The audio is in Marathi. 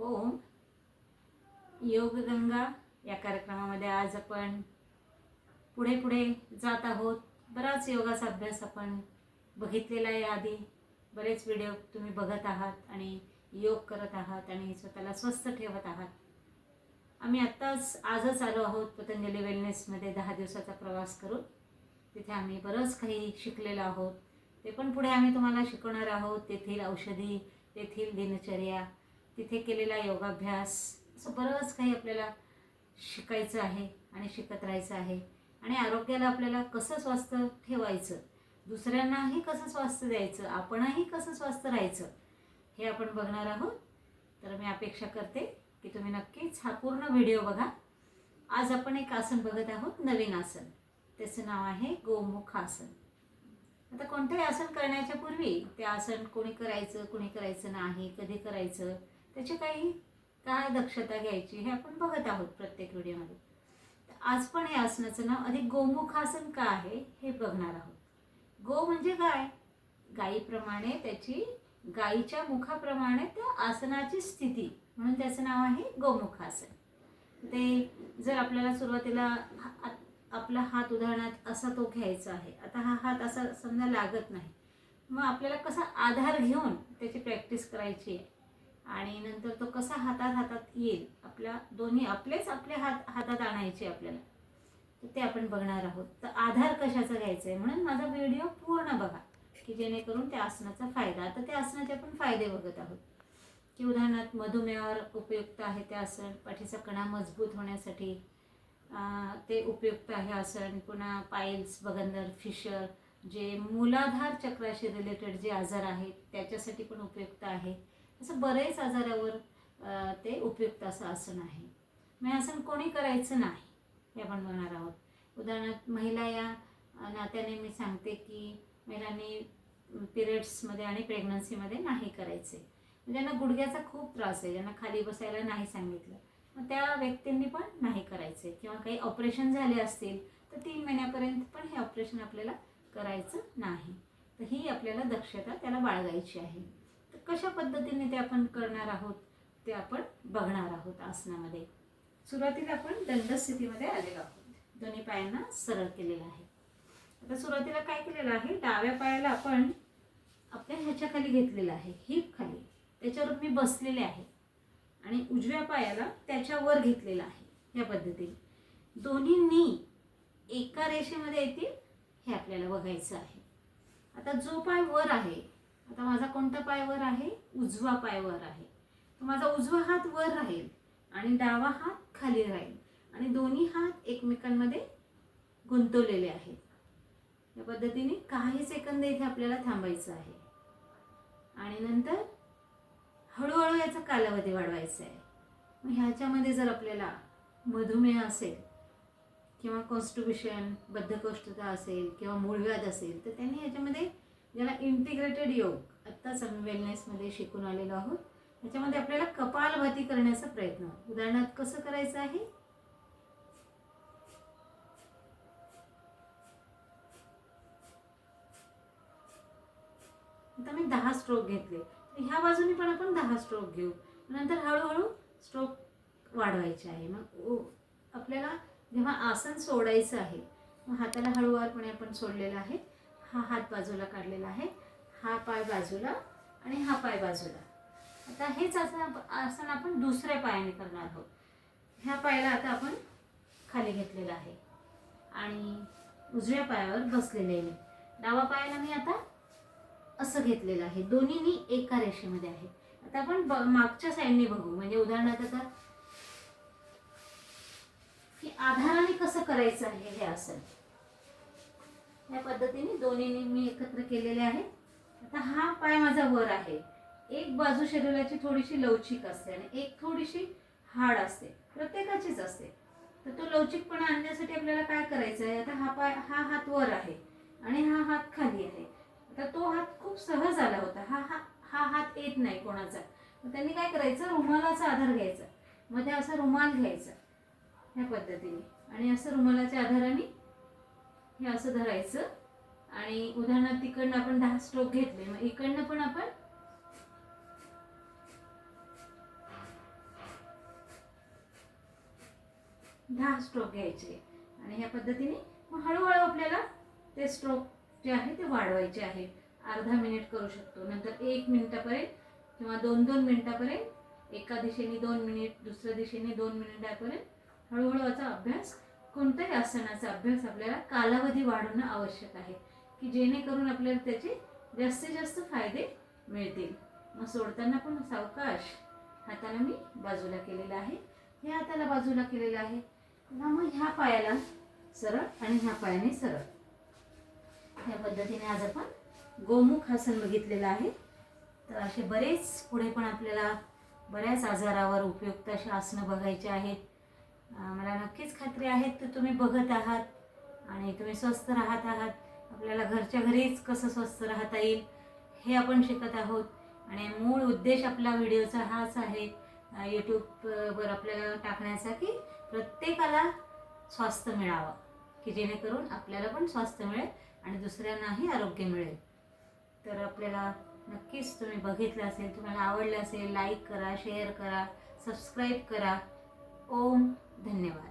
ओम. योगगंगा या कार्यक्रमामध्ये आज आपण पुढे पुढे जात आहोत. बराच योगाचा अभ्यास आपण बघितलेला आहे आधी. बरेच व्हिडिओ तुम्ही बघत आहात आणि योग करत आहात आणि स्वतःला स्वस्थ ठेवत आहात. आम्ही आत्ताच आजच आलो आहोत पतंजली वेलनेसमध्ये दहा दिवसाचा प्रवास करून. तिथे आम्ही बरंच काही शिकलेलो आहोत. ते पण पुढे आम्ही तुम्हाला शिकवणार आहोत. तेथील औषधी तेथील दिनचर्या तिथे केलेला योगाभ्यास असं बरंच काही आपल्याला शिकायचं आहे आणि शिकत राहायचं आहे. आणि आरोग्याला आपल्याला कसं स्वास्थ्य ठेवायचं? दुसऱ्यांनाही कसं स्वास्थ्य द्यायचं? आपणही कसं स्वास्थ्य राहायचं? हे आपण बघणार आहोत. तर मी अपेक्षा करते की तुम्ही नक्कीच हा पूर्ण व्हिडिओ बघा. आज आपण एक आसन बघत आहोत नवीन आसन. त्याचं नाव आहे गोमुख आसन. आता कोणतंही आसन करण्याच्या पूर्वी ते आसन कोणी करायचं कोणी करायचं नाही कधी करायचं? त्याची काही काय दक्षता घ्यायची हे आपण बघत आहोत प्रत्येक व्हिडिओमध्ये. तर आज पण या आसनाचं नाव अधिक गोमुखासन का आहे हे बघणार आहोत. गो म्हणजे गाय. गायीप्रमाणे त्याची गायीच्या मुखाप्रमाणे त्या आसनाची स्थिती म्हणून त्याचं नाव आहे गोमुखासन. ते जर आपल्याला सुरुवातीला आ- आपला हात उदाहरणात असा तो घ्यायचा आहे आता हा हात असा समजा लागत नाही मग आपल्याला कसा आधार घेऊन त्याची प्रॅक्टिस करायची आहे? आणि नंतर तो कसा हातात हातात येईल आपल्या दोन्ही आपलेच आपले हात हातात आणायचे आपल्याला तर ते आपण बघणार आहोत. तर आधार कशाचा घ्यायचा आहे म्हणून माझा व्हिडिओ पूर्ण बघा की जेणेकरून त्या आसनाचा फायदा आता त्या आसनाचे आपण फायदे बघत आहोत. की उदाहरणार्थ मधुमेहावर उपयुक्त आहे ते आसन पाठीचा कणा मजबूत होण्यासाठी ते उपयुक्त आहे आसन पुन्हा पायल्स बगंदर फिशर जे मूलाधार चक्राशी रिलेटेड जे आजार आहेत त्याच्यासाठी पण उपयुक्त आहे. असं बरेच आजारावर ते उपयुक्त असं आसन आहे म्हणजे आसन कोणी करायचं नाही हे आपण म्हणणार आहोत. उदाहरणार्थ महिला या नात्याने मी सांगते की महिलांनी पिरियड्समध्ये आणि प्रेग्नन्सीमध्ये नाही करायचे. म्हणजे ज्यांना गुडघ्याचा खूप त्रास आहे ज्यांना खाली बसायला नाही सांगितलं. मग त्या व्यक्तींनी पण नाही करायचे. किंवा काही ऑपरेशन झाले असतील तर तीन महिन्यापर्यंत पण हे ऑपरेशन आपल्याला करायचं नाही. तर ही आपल्याला दक्षता त्याला बाळगायची आहे. तर कशा पद्धतीने ते आपण करणार आहोत ते आपण बघणार आहोत आसनामध्ये. सुरुवातीला आपण दंडस्थितीमध्ये आलेलो आहोत. दोन्ही पायांना सरळ केलेलं आहे. आता सुरुवातीला काय केलेलं आहे? डाव्या पायाला आपण आपल्या ह्याच्या खाली घेतलेलं आहे हिप खाली त्याच्यावर मी बसलेले आहे. आणि उजव्या पायाला त्याच्यावर घेतलेला आहे या पद्धतीने. दोन्ही नी एका रेषेमध्ये येतील हे आपल्याला बघायचं आहे. आता जो पाय वर आहे आता माझा कोणता पाय वर आहे? उजवा पाय वर आहे. तर माझा उजवा हात वर राहील आणि डावा हात खाली राहील. आणि दोन्ही हात एकमेकांमध्ये गुंतवलेले आहेत. या पद्धतीने काही सेकंद इथे आपल्याला थांबायचं आहे. आणि नंतर हळूहळू याचा कालावधी वाढवायचा आहे. मग ह्याच्यामध्ये जर आपल्याला मधुमेह असेल किंवा कॉन्स्टिट्युशन बद्धकोष्ठता असेल किंवा मूळव्याध असेल तर त्यांनी ह्याच्यामध्ये ज्याला इंटिग्रेटेड योग आत्ताच आम्ही वेलनेसमध्ये शिकून आलेलो आहोत. ह्याच्यामध्ये आपल्याला कपालभाती करण्याचा प्रयत्न. उदाहरणार्थ कसं करायचं आहे? आता मी दहा स्ट्रोक घेतले. तर ह्या बाजूने पण आपण दहा स्ट्रोक घेऊ. नंतर हळूहळू स्ट्रोक वाढवायचे आहे. मग आपल्याला जेव्हा आसन सोडायचं आहे मग हाताला हळूवारपणे आपण सोडलेला आहे. हा हात बाजूला काढलेला आहे. हा पाय बाजूला आणि हा पाय बाजूला. आता हेच आसन आसन आपण दुसऱ्या पायाने करणार आहोत. ह्या पायाला आता आपण खाली घेतलेलं आहे. आणि उजव्या पायावर बसलेले आहे मी. डावा पायाला मी आता असं घेतलेलं आहे. दोन्हीनी एका रेषेमध्ये आहे. आता आपण ब- मागच्या साईडने बघू. म्हणजे उदाहरणार्थ आता की आधाराने कसं करायचं आहे हे आसन या पद्धतीने दोन्ही मी एकत्र केलेले आहे. आता हा पाय माझा वर आहे. एक बाजू शरीराची थोडीशी लवचिक असते आणि एक थोडीशी हाड असते. प्रत्येकाचीच असते. तर तो लवचिकपणा आणण्यासाठी आपल्याला काय करायचं आहे? आता हा पाय हा हात वर आहे आणि हा हात खाली आहे. आता तो हात खूप सहज आला होता. हा हा हा हात येत नाही कोणाचा. मग त्यांनी काय करायचं? रुमालाचा आधार घ्यायचा. मग ते असा रुमाल घ्यायचा. ह्या पद्धतीने. आणि असं रुमालाच्या आधाराने हे असं धरायचं. आणि उदाहरणार्थ तिकडनं आपण दहा स्ट्रोक घेतले. मग इकडनं पण आपण दहा स्ट्रोक घ्यायचे. आणि ह्या पद्धतीने मग हळूहळू आपल्याला ते स्ट्रोक जे आहे ते वाढवायचे आहे. अर्धा मिनिट करू शकतो. नंतर एक मिनिटापर्यंत किंवा दोन दोन मिनिटापर्यंत एका दिशेने दोन मिनिट दुसऱ्या दिशेने दोन मिनिटापर्यंत हळूहळू याचा अभ्यास कोणत्याही आसनाचा अभ्यास आपल्याला कालावधी वाढवणं आवश्यक आहे की जेणेकरून आपल्याला त्याचे जास्तीत जास्त फायदे मिळतील. मग सोडताना पण सावकाश हाताला मी बाजूला केलेला आहे. ह्या हाताला बाजूला केलेलं आहे. मग ह्या पायाला सरळ आणि ह्या पायाने सरळ. ह्या पद्धतीने आज आपण गोमुख आसन बघितलेलं आहे. तर असे बरेच पुढे पण आपल्याला बऱ्याच आजारावर उपयुक्त असे आसनं बघायचे आहेत. मला नक्कीच खात्री आहे तर तुम्ही बघत आहात आणि तुम्ही स्वस्त राहत आहात. आपल्याला घरच्या घरीच कसं स्वस्त राहता येईल हे आपण शिकत आहोत. आणि मूळ उद्देश आपला व्हिडिओचा हाच आहे यूट्यूबवर आपल्याला टाकण्याचा की प्रत्येकाला स्वास्थ्य मिळावं की जेणेकरून आपल्याला पण स्वास्थ्य मिळेल आणि दुसऱ्यांनाही आरोग्य मिळेल. तर आपल्याला नक्कीच तुम्ही बघितलं असेल तुम्हाला आवडलं असेल लाईक करा शेअर करा सबस्क्राईब करा. ओम धन्यवाद.